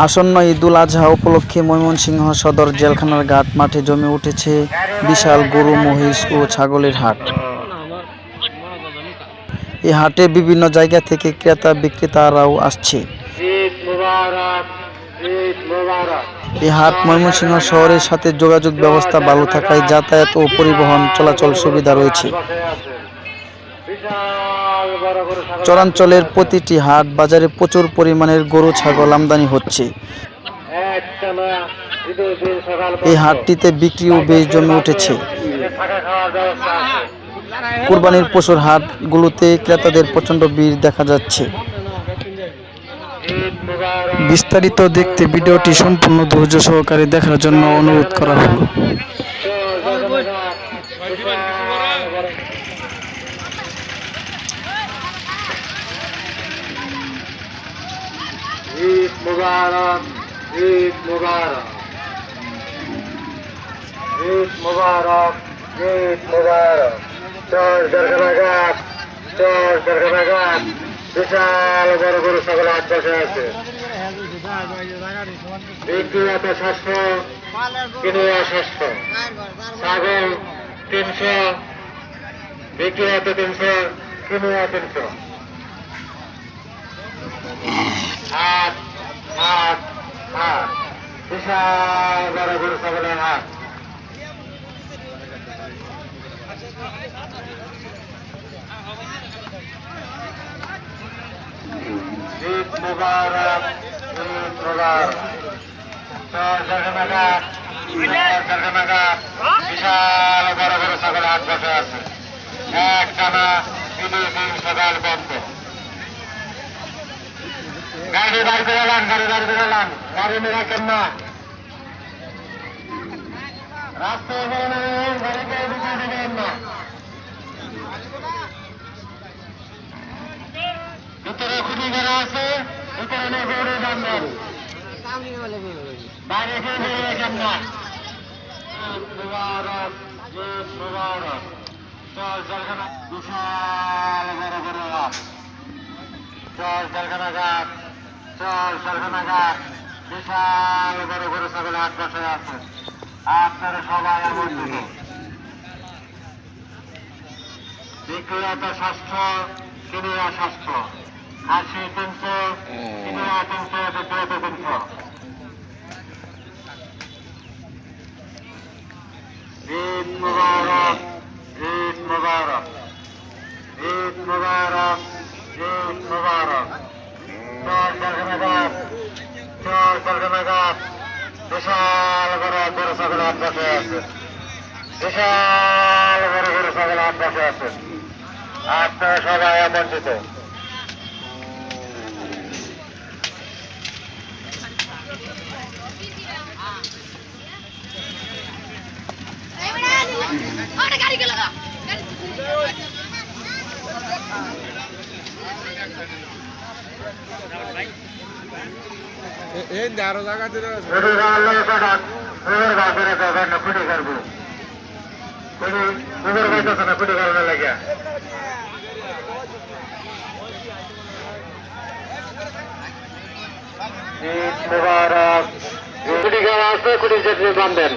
আসন্ন ঈদুল আজহা উপলক্ষে ময়মনসিংহ সদর জেলখানার ঘাট মাঠে জমে উঠেছে বিশাল গরু, মহিষ ও ছাগলের হাট। এই হাটে বিভিন্ন জায়গা থেকে ক্রেতা বিক্রেতারাও আসছে। এই হাট ময়মনসিংহ শহরের সাথে যোগাযোগ ব্যবস্থা ভালো থাকায় যাতায়াত ও পরিবহন চলাচল সুবিধা রয়েছে। চরাঞ্চলের প্রতিটি হাট বাজারে প্রচুর পরিমাণের গরু ছাগল আমদানি হচ্ছে। এই হাটটিতে বিক্রিও বেশ জমে উঠেছে। কোরবানির পশুর হাটগুলোতে ক্রেতাদের প্রচণ্ড ভিড় দেখা যাচ্ছে। বিস্তারিত দেখতে ভিডিওটি সম্পূর্ণ ধৈর্য সহকারে দেখার জন্য অনুরোধ করা হলো ঈদ মুবারক, ঈদ মুবারক। ঈদ মুবারক ঈদ মুবারক। চল দরগাঘাট চল দরগাঘাট বিশাল বড় বড় সকল আট বসে আছে। বিক্রি সাতশো কিনে সাতশো ছাগল তিনশো বিক্রি তিনশো কিনে তিনশো হাট হাট হাট বিশাল বড় বিশাল বড় বড় হাট বসে আছে এক টানা ঈদের দিন সকাল গাড়ি বাড়িতে গেলাম গাড়ি বাড়িতে গেলাম গাড়ি নিয়ে রাখেন না রাস্তায় বেরোবেন, গাড়িতে ঢুকে দেবেন না ভিতরে খুঁটি করা আছে ভিতরে বাইরে কেউ বেরিয়ে রাখেন না মুবারক চল জলখানা বিশাল বড় বড় রাত চল জলখানা ঘাট চল জলখানা ঘাট বিশাল বড় বড় হাট বসে আছে আপনারা সবাই আমন্ত্রিত বিক্রিয়াতে ষষ্ঠ কিনিয়া ষষ্ঠ আশি তিনশো কিনিয়া তিনশো বিক্রিয়াতে তিনশো ঈদ মুবারক ঈদ মুবারক ঈদ মুবারক ঈদ মুবারক। চল জলখানাঘাট চল জলখানাঘাট বিশাল বড় গরু ছাগল হাত পাশে আছে। বিশাল বড় গরু ছাগল হাত পাশে আছে। আপনারা সবাই আমন্ত্রিত Thank you. এই আরও জায়গা দিলে পিঠে করব পিঠে করব লাগিয়া মুবারক কুড়ি গাছ আছে কুড়ি চেপে বাঁধবেন